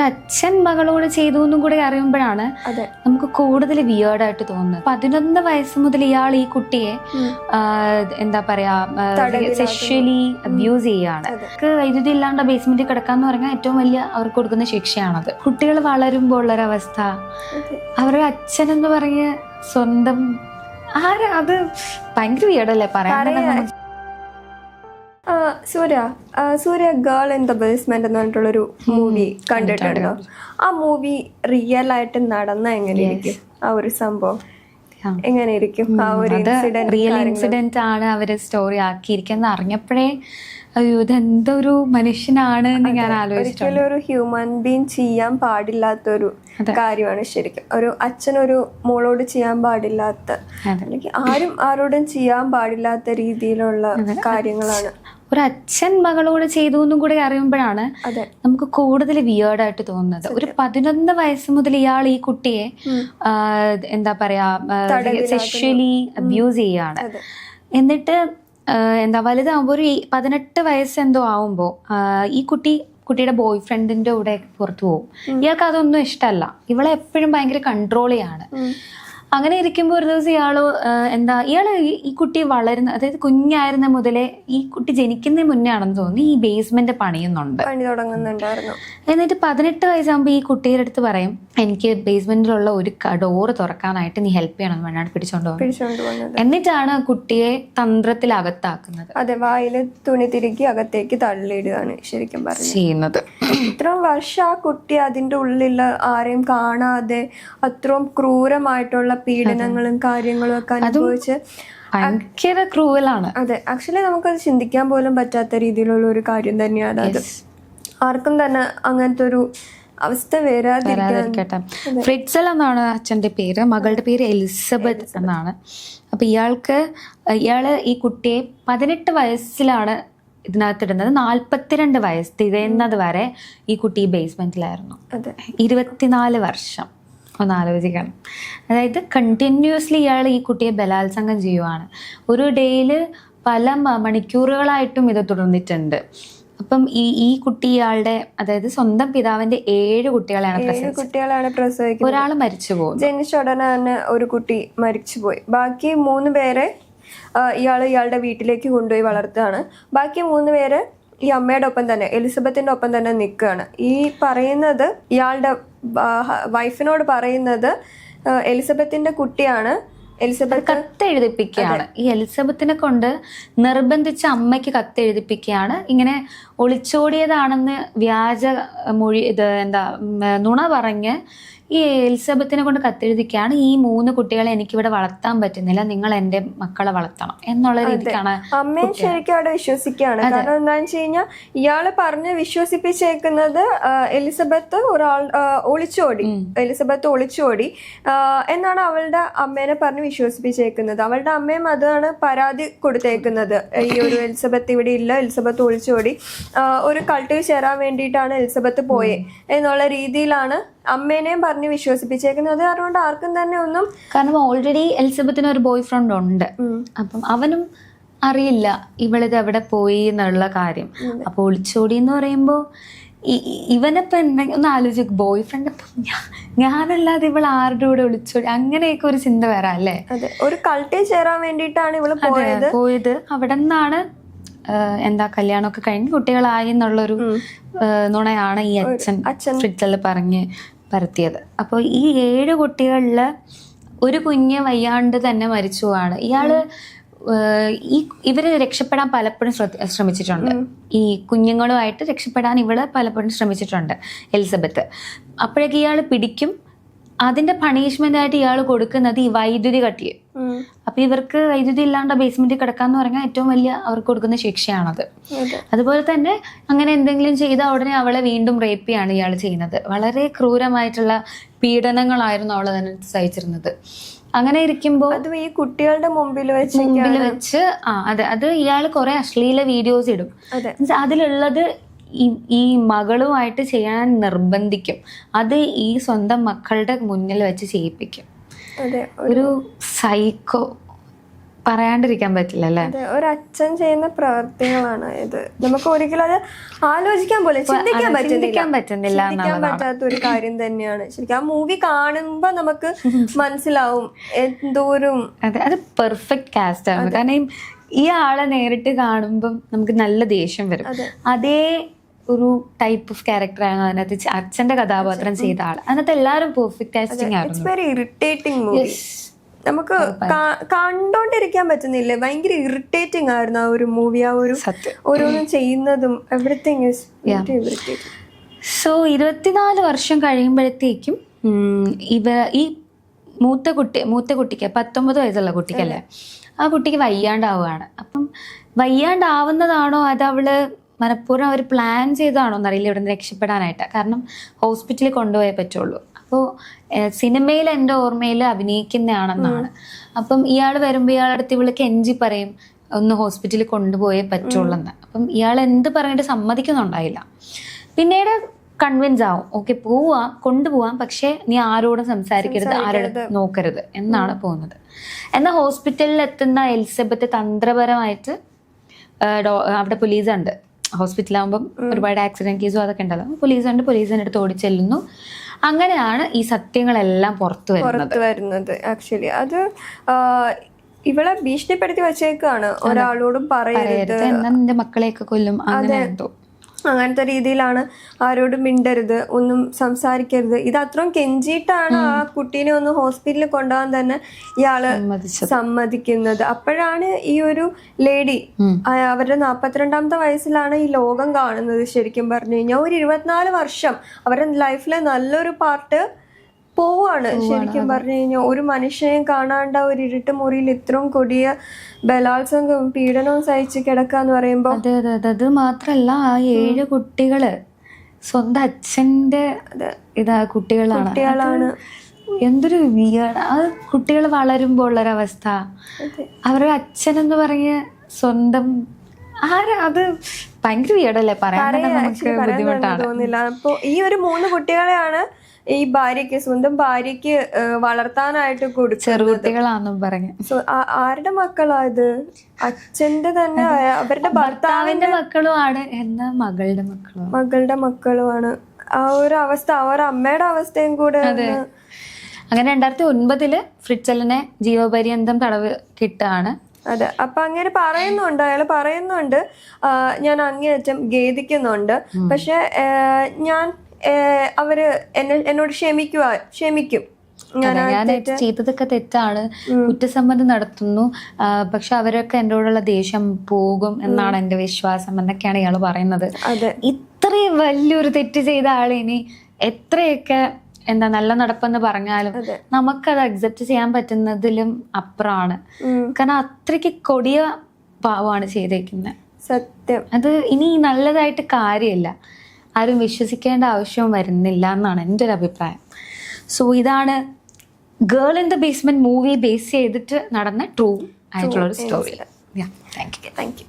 ഒരു അച്ഛൻ മകളോട് ചെയ്തു എന്നും കൂടെ അറിയുമ്പോഴാണ് നമുക്ക് കൂടുതൽ വിയേർഡായിട്ട് തോന്നുന്നത്. പതിനൊന്ന് വയസ്സ് മുതൽ ഇയാൾ ഈ കുട്ടിയെ എന്താ പറയാ. സെക്ഷലി അബ്യൂസ് ചെയ്യാണ് വൈദ്യുതി ഇല്ലാണ്ട് ബേസ്മെന്റിൽ കിടക്കാന്ന് പറഞ്ഞാൽ ഏറ്റവും വലിയ അവർക്ക് കൊടുക്കുന്ന ശിക്ഷയാണത്. കുട്ടികൾ വളരുമ്പോൾ ഉള്ളൊരവസ്ഥ. അവസ്ഥ അവരുടെ അച്ഛൻ എന്ന് പറഞ്ഞ് സ്വന്തം ആരാ അത്? ഭയങ്കര വിയേർഡല്ലേ പറയാൻ? Surya Surya girl in the basement എന്ന് പറഞ്ഞിട്ടുള്ളൊരു മൂവി കണ്ടിട്ടുണ്ടോ ആ മൂവി റിയൽ ആയിട്ട് നടന്ന എങ്ങനെയായിരിക്കും ആ ഒരു സംഭവം. എങ്ങനെയിരിക്കും? ആ ഒരു റിയൽ ഇൻസിഡന്റ് ആണ് അവർ സ്റ്റോറി ആക്കിയിരിക്കുന്നത്. അറിഞ്ഞപ്പോഴേ അയ്യോ ഇതെന്തൊരു മനുഷ്യനാണ് എന്ന് ഞാൻ ആലോചിച്ചു ഒരു ഹ്യൂമൻ ബീങ് ചെയ്യാൻ പാടില്ലാത്തൊരു കാര്യമാണ് ശരിക്കും. ഒരു അച്ഛനൊരു മോളോട് ചെയ്യാൻ പാടില്ലാത്ത അല്ലെങ്കിൽ ആരും ആരോടും ചെയ്യാൻ പാടില്ലാത്ത രീതിയിലുള്ള കാര്യങ്ങളാണ്. ഒരു അച്ഛൻ മകളോട് ചെയ്തു എന്നും കൂടെ അറിയുമ്പോഴാണ് നമുക്ക് കൂടുതൽ വിയേർഡായിട്ട് തോന്നുന്നത്. ഒരു പതിനൊന്ന് വയസ്സ് മുതൽ ഇയാൾ ഈ കുട്ടിയെ എന്താ പറയാ സെക്ഷലി അബ്യൂസ് ചെയ്യാണ് എന്നിട്ട് എന്താ വലുതാകുമ്പോൾ ഒരു പതിനെട്ട് വയസ്സ് എന്തോ ആവുമ്പോൾ ഈ കുട്ടി കുട്ടിയുടെ ബോയ് ഫ്രണ്ടിന്റെ കൂടെ പുറത്തു പോകും. ഇയാൾക്ക് അതൊന്നും ഇഷ്ടമല്ല ഇവളെ എപ്പോഴും ഭയങ്കര കൺട്രോൾ ചെയ്യാണ്. അങ്ങനെ ഇരിക്കുമ്പോൾ ഒരു ദിവസം ഇയാൾ എന്താ ഇയാൾ ഈ- കുട്ടി വളരുന്ന അതായത് കുഞ്ഞായിരുന്ന മുതലേ ഈ കുട്ടി ജനിക്കുന്ന മുന്നേ ആണെന്ന് തോന്നി ഈ ബേസ്മെന്റ് പണിയുന്നുണ്ട്. പണി തുടങ്ങുന്നുണ്ടായിരുന്നു. എന്നിട്ട് പതിനെട്ട് വയസ്സാകുമ്പോൾ ഈ കുട്ടിയുടെ അടുത്ത് പറയും എനിക്ക് ബേസ്മെന്റിലുള്ള ഒരു ഡോറ് തുറക്കാനായിട്ട് നീ ഹെൽപ്പ് ചെയ്യണം വേണ്ടാണ് പിടിച്ചോണ്ട് പോകുന്നത് എന്നിട്ടാണ് കുട്ടിയെ തന്ത്രത്തിൽ അകത്താക്കുന്നത്. അതെ വായിൽ തുണി തിരുകി അകത്തേക്ക് തള്ളിയിടുകയാണ് ശരിക്കും പറഞ്ഞു ചെയ്യുന്നത്. ഇത്രയും വർഷം ആ കുട്ടി അതിന്റെ ഉള്ളിൽ ആരെയും കാണാതെ അത്രയും ക്രൂരമായിട്ടുള്ള പീഡനങ്ങളും കാര്യങ്ങളും ഒക്കെ അനുഭവിച്ച് ഭയങ്കര ക്രൂവലാണ്. അതെ. ആക്ച്വലി നമുക്കത് ചിന്തിക്കാൻ പോലും പറ്റാത്ത രീതിയിലുള്ള ഒരു കാര്യം തന്നെയാണ് അത്. ആർക്കും തന്നെ അങ്ങനത്തെ ഒരു അവസ്ഥ വരാതിരിക്കട്ടെ. ഫ്രിഡ്സൽ എന്നാണ് അച്ഛന്റെ പേര്. മകളുടെ പേര് എലിസബത്ത് എന്നാണ്. അപ്പൊ ഇയാൾക്ക് ഇയാൾ ഈ കുട്ടിയെ പതിനെട്ട് വയസ്സിലാണ് ഇതിനകത്തിടുന്നത്. നാൽപ്പത്തിരണ്ട് വയസ്സ് തികയുന്നത് വരെ ഈ കുട്ടി ബേസ്മെന്റിലായിരുന്നു അതെ. ഇരുപത്തിനാല് വർഷം. ഒന്ന് ആലോചിക്കണം അതായത് കണ്ടിന്യൂസ്ലി ഇയാൾ ഈ കുട്ടിയെ ബലാത്സംഗം ചെയ്യുവാണ്. ഒരു ഡേയിൽ പല മണിക്കൂറുകളായിട്ടും ഇത് തുടർന്നിട്ടുണ്ട്. അപ്പം ഈ ഈ കുട്ടി ഇയാളുടെ അതായത് സ്വന്തം പിതാവിന്റെ ഏഴ് കുട്ടികളെയാണ് ഏഴ് കുട്ടികളാണ് പ്രസവിക്കുന്നത്. ഒരാൾ മരിച്ചു പോകും ജനിച്ച ഉടനെ തന്നെ ഒരു കുട്ടി മരിച്ചുപോയി ബാക്കി മൂന്ന് പേരെ ഇയാൾ ഇയാളുടെ വീട്ടിലേക്ക് കൊണ്ടുപോയി വളർത്തുകയാണ്. ബാക്കി മൂന്ന് പേര് ഈ അമ്മയുടെ ഒപ്പം തന്നെ എലിസബത്തിന്റെ ഒപ്പം തന്നെ നിൽക്കുകയാണ്. ഈ പറയുന്നത് ഇയാളുടെ വൈഫിനോട് പറയുന്നത് എലിസബത്തിന്റെ കുട്ടിയാണ്. എലിസബത്ത് കത്ത് എഴുതിപ്പിക്കുകയാണ് ഈ എലിസബത്തിനെ കൊണ്ട് നിർബന്ധിച്ച് അമ്മയ്ക്ക് കത്ത് എഴുതിപ്പിക്കുകയാണ് ഇങ്ങനെ ഒളിച്ചോടിയതാണെന്ന് വ്യാജ മൊഴി ഇത് എന്താ നുണ പറഞ്ഞ് ഈ എലിസബത്തിനെ കൊണ്ട് കത്തെഴുതിക്കാണ് ഈ മൂന്ന് കുട്ടികളെ എനിക്കിവിടെ വളർത്താൻ പറ്റുന്നില്ല. നിങ്ങൾ എന്റെ മക്കളെ വളർത്തണം എന്നുള്ള രീതിക്കാണ് അമ്മയും ശരിക്കും അവിടെ വിശ്വസിക്കുകയാണ്. കാരണം എന്താണെന്ന് വെച്ച് കഴിഞ്ഞാൽ ഇയാൾ പറഞ്ഞ് വിശ്വസിപ്പിച്ചേക്കുന്നത് എലിസബത്ത് ഒരാൾ ഒളിച്ചോടി. എലിസബത്ത് ഒളിച്ചോടി. എന്നാണ് അവളുടെ അമ്മേനെ പറഞ്ഞ് വിശ്വസിപ്പിച്ചേക്കുന്നത്. അവളുടെ അമ്മയും അതാണ് പരാതി കൊടുത്തേക്കുന്നത്. ഈ ഒരു എലിസബത്ത് ഇവിടെ ഇല്ല എലിസബത്ത് ഒളിച്ചോടി. ഒരു കൾട്ടിൽ ചേരാൻ വേണ്ടിയിട്ടാണ് എലിസബത്ത് പോയെ എന്നുള്ള രീതിയിലാണ് അമ്മേനെയും പറഞ്ഞ് വിശ്വസിപ്പിച്ചേക്കുന്നത്. അത് അതുകൊണ്ട് ആർക്കും തന്നെ ഒന്നും കാരണം ഓൾറെഡി എലിസബത്തിന് ഒരു ബോയ് ഫ്രണ്ട് ഉണ്ട് അപ്പം അവനും അറിയില്ല ഇവളിത് എവിടെ പോയി എന്നുള്ള കാര്യം. അപ്പോൾ ഒളിച്ചോടി എന്ന് പറയുമ്പോ ഇവനിപ്പോ എന്തെങ്കിലും ഒന്ന് ആലോചിക്കും. ബോയ് ഫ്രണ്ട് ഞാനല്ലാതെ ഇവൾ ആരുടെ കൂടെ ഒളിച്ചോടി? അങ്ങനെയൊക്കെ ഒരു ചിന്ത വരാം അല്ലേ? ഒരു കൾട്ടിൽ ചേരാൻ വേണ്ടിയിട്ടാണ് ഇവൾ പോയത്. പോയത്. അവിടെ നിന്നാണ് എന്താ കല്യാണമൊക്കെ കഴിഞ്ഞ് കുട്ടികളായി എന്നുള്ളൊരു നുണയാണ് ഈ അച്ഛൻ അച്ഛൻ. ഫ്രിഡ്സൽ പറഞ്ഞ് പരത്തിയത്. അപ്പോൾ ഈ ഏഴ് കുട്ടികളിൽ ഒരു കുഞ്ഞ് വയ്യാണ്ട് തന്നെ മരിച്ചു ആണ് ഇയാൾ ഈ ഇവർ രക്ഷപ്പെടാൻ പലപ്പോഴും ശ്രദ്ധ- ശ്രമിച്ചിട്ടുണ്ട്. ഈ കുഞ്ഞുങ്ങളുമായിട്ട് രക്ഷപ്പെടാൻ ഇവൾ പലപ്പോഴും ശ്രമിച്ചിട്ടുണ്ട് എലിസബത്ത്. അപ്പോഴേക്ക് ഇയാൾ പിടിക്കും. അതിന്റെ പണിഷ്മെന്റ് ആയിട്ട് ഇയാൾ കൊടുക്കുന്നത് ഈ വൈദ്യുതി കട്ടിയും അപ്പൊ ഇവർക്ക് വൈദ്യുതി ഇല്ലാണ്ട് ബേസ്മെന്റിൽ കിടക്കാന്ന് പറഞ്ഞാൽ ഏറ്റവും വലിയ അവർക്ക് കൊടുക്കുന്ന ശിക്ഷയാണത്. അതെ. അതുപോലെ തന്നെ അങ്ങനെ എന്തെങ്കിലും ചെയ്താൽ ഉടനെ അവളെ വീണ്ടും റേപ്പ് ചെയ്യാണ് ഇയാൾ ചെയ്യുന്നത്. വളരെ ക്രൂരമായിട്ടുള്ള പീഡനങ്ങളായിരുന്നു അവൾ തന്നെ സഹിച്ചിരുന്നത്. അങ്ങനെ ഇരിക്കുമ്പോൾ അത് ഈ കുട്ടികളുടെ മുമ്പിൽ വെച്ച് മുമ്പിൽ വെച്ച് ആ അതെ. അത് ഇയാൾ കുറെ അശ്ലീല വീഡിയോസ് ഇടും. അതിലുള്ളത് ഈ ഈ മകളുമായിട്ട് ചെയ്യാൻ നിർബന്ധിക്കും. അത് ഈ സ്വന്തം മക്കളുടെ മുന്നിൽ വെച്ച് ചെയ്യിപ്പിക്കും. ഒരു സൈക്കോ പറയാണ്ടിരിക്കാൻ പറ്റില്ല അല്ലേ ഒരു അച്ഛൻ ചെയ്യുന്ന പ്രവർത്തികളാണ് ഇത്. നമുക്ക് ഒരിക്കലും അത് ആലോചിക്കാൻ പോലെ ചിന്തിക്കാൻ പറ്റുന്നില്ല. ചിന്തിക്കാൻ പറ്റുന്നില്ല ചിന്തിക്കാൻ പറ്റാത്ത ഒരു കാര്യം തന്നെയാണ്. ശരിക്കും ആ മൂവി കാണുമ്പോ നമുക്ക് മനസ്സിലാവും എന്തോരും അതെ അത് പെർഫെക്റ്റ് കാസ്റ്റ് ആണ്. കാരണം ഈ- ഈ ആളെ നേരിട്ട് കാണുമ്പം നമുക്ക് നല്ല ദേഷ്യം വരും. അതെ. ഒരു ടൈപ്പ് ഓഫ് ക്യാരക്ടറാണ് അതിനകത്ത് അച്ഛന്റെ കഥാപാത്രം ചെയ്ത ആൾ അതിനകത്ത് എല്ലാവരും പെർഫെക്റ്റ് കാസ്റ്റിംഗ് ഇറ്റ്സ് ആയിരുന്നു വെരി ഇറിറ്റേറ്റിംഗ് മൂവി നമുക്ക് കണ്ടോണ്ടിരിക്കാൻ പറ്റുന്നില്ല. ഭയങ്കര ഇറിറ്റേറ്റിംഗ് ആയിരുന്നു ആ ഒരു മൂവി ആ ഒരു ഓരോന്നും ചെയ്യുന്നതും. എവറിത്തിങ് ഇസ് സോ ഇരുപത്തിനാല് വർഷം കഴിയുമ്പോഴത്തേക്കും ഇവ ഈ മൂത്ത കുട്ടി മൂത്ത കുട്ടിക്ക് പത്തൊമ്പത് വയസ്സുള്ള കുട്ടിക്കല്ലേ? ആ കുട്ടിക്ക് വയ്യാണ്ടാവുകയാണ്. അപ്പം വയ്യാണ്ടാവുന്നതാണോ അത് അവൾ മനഃപൂർവം അവർ പ്ലാൻ ചെയ്താണോ എന്നറിയില്ല ഇവിടെ നിന്ന് രക്ഷപ്പെടാനായിട്ട്. കാരണം ഹോസ്പിറ്റലിൽ കൊണ്ടുപോയേ പറ്റുള്ളൂ. അപ്പോൾ സിനിമയിൽ എന്റെ ഓർമ്മയിൽ അഭിനയിക്കുന്നതാണെന്നാണ് അപ്പം ഇയാൾ വരുമ്പോൾ ഇയാളുടെ അടുത്ത് ഇവൾ എഞ്ചി പറയും ഒന്ന് ഹോസ്പിറ്റലിൽ കൊണ്ടുപോയേ പറ്റുള്ളൂ എന്ന് അപ്പം ഇയാൾ എന്ത് പറഞ്ഞിട്ട് സമ്മതിക്കുന്നുണ്ടായില്ല. പിന്നീട് കൺവിൻസ് ആവും. ഓക്കെ പോവാം കൊണ്ടുപോവാം. പക്ഷേ നീ ആരോടും സംസാരിക്കരുത് ആരോടും നോക്കരുത്. എന്നാണ് പോകുന്നത്. എന്നാൽ ഹോസ്പിറ്റലിൽ എത്തുന്ന എലിസബത്ത് തന്ത്രപരമായിട്ട് അവിടെ പോലീസ് ഉണ്ട്. ഹോസ്പിറ്റലാകുമ്പം ഒരുപാട് ആക്സിഡന്റ് കേസും അതൊക്കെ ഉണ്ടല്ലോ പോലീസ് ഉണ്ട് പോലീസിന്റെ അടുത്ത് ഓടിച്ചെല്ലുന്നു. അങ്ങനെയാണ് ഈ സത്യങ്ങളെല്ലാം പുറത്തു വരുന്നത്. വരുന്നത് ആക്ച്വലി അത് ഇവളെ ഭീഷണിപ്പെടുത്തി വെച്ചേക്കാണ്. ഒരാളോടും പറയരുത്. എന്നാ നിന്റെ മക്കളെയൊക്കെ കൊല്ലും. അങ്ങനെ എന്തോ അങ്ങനത്തെ രീതിയിലാണ് ആരോടും മിണ്ടരുത് ഒന്നും സംസാരിക്കരുത്. ഇത് അത്രയും കെഞ്ചിയിട്ടാണ് ആ കുട്ടീനെ ഒന്ന് ഹോസ്പിറ്റലിൽ കൊണ്ടുപോകാൻ തന്നെ ഇയാൾ സമ്മതിക്കുന്നത്. അപ്പോഴാണ് ഈ ഒരു ലേഡി. അവരുടെ നാൽപ്പത്തിരണ്ടാമത്തെ വയസ്സിലാണ് ഈ ലോകം കാണുന്നത് ശരിക്കും പറഞ്ഞു കഴിഞ്ഞാൽ. ഒരു ഇരുപത്തിനാല് വർഷം അവരുടെ ലൈഫിലെ നല്ലൊരു പാർട്ട് പോവാണ്. ശരിക്കും പറഞ്ഞു കഴിഞ്ഞാൽ ഒരു മനുഷ്യനെയും കാണാണ്ട ഒരു ഇരുട്ട് മുറിയിൽ ഇത്രയും കൊടിയ ബലാത്സംഗവും പീഡനവും സഹിച്ച് കിടക്കുക എന്ന് പറയുമ്പോൾ അതെ അതെ അതെ. അത് മാത്രല്ല ആ ഏഴ് കുട്ടികൾ സ്വന്തം അച്ഛന്റെ ഇതാ കുട്ടികളാണ്. കുട്ടികളാണ്. എന്തൊരു വിയാണ് ആ. കുട്ടികൾ വളരുമ്പോൾ ഉള്ളൊരവസ്ഥ. അവരുടെ അച്ഛൻ എന്ന് പറഞ്ഞ് സ്വന്തം ആരാ? അത് ഭയങ്കര വിയടല്ലേ പറയാൻ നമുക്ക് ബുദ്ധിമുട്ടാണ്. തോന്നില്ല അപ്പൊ ഈ ഒരു മൂന്ന് കുട്ടികളെയാണ് ഈ ഭാര്യയ്ക്ക് സ്വന്തം ഭാര്യയ്ക്ക് വളർത്താനായിട്ട് കൊടുക്കും ചെറുകുട്ടികളാന്നും പറഞ്ഞു. സോ ആരുടെ മക്കളാ ഇത്? അച്ഛന്റെ തന്നെ അവരുടെ ഭർത്താവിന്റെ മക്കളും ആണ് എന്ന മകളുടെ മക്കളും. മകളുടെ മക്കളുമാണ് ആ ഒരു അവസ്ഥ ആ ഒരു അമ്മയുടെ അവസ്ഥയും കൂടെ അങ്ങനെ രണ്ടായിരത്തി ഒൻപതിൽ ഫ്രിച്ചലിനെ ജീവപര്യന്തം തടവ് കിട്ടാണ്. അതെ. അപ്പൊ അങ്ങനെ പറയുന്നുണ്ട് അയാൾ പറയുന്നുണ്ട് ഞാൻ അങ്ങേയറ്റം ഖേദിക്കുന്നുണ്ട്. പക്ഷെ ഞാൻ അവർ എന്നെ എന്നോട് ക്ഷമിക്കുക ക്ഷമിക്കും. ഞാൻ ചെയ്തതൊക്കെ തെറ്റാണ്. കുറ്റസമ്മതം നടത്തുന്നു. പക്ഷെ അവരൊക്കെ എന്നോടുള്ള ദേഷ്യം പോകും എന്നാണ് എന്റെ വിശ്വാസം എന്നൊക്കെയാണ് ഇയാൾ പറയുന്നത്. ഇത്രയും വലിയൊരു തെറ്റ് ചെയ്ത ആളിനി എത്രയൊക്കെ എന്താ നല്ല നടപ്പെന്ന് പറഞ്ഞാലും അതെ. നമുക്കത് അക്സെപ്റ്റ് ചെയ്യാൻ പറ്റുന്നതിലും അപ്പുറമാണ് കാരണം അത്രയ്ക്ക് കൊടിയ പാവമാണ് ചെയ്തേക്കുന്നത് സത്യം. അത് ഇനി നല്ലതായിട്ട് കാര്യമില്ല. ആരും വിശ്വസിക്കേണ്ട ആവശ്യവും വരുന്നില്ല എന്നാണ് എന്റെ ഒരു അഭിപ്രായം. സോ ഇതാണ് girl in the basement movie base ചെയ്തിട്ട് നടന്ന ട്രൂ ആയിട്ടുള്ള ഒരു story thank you thank you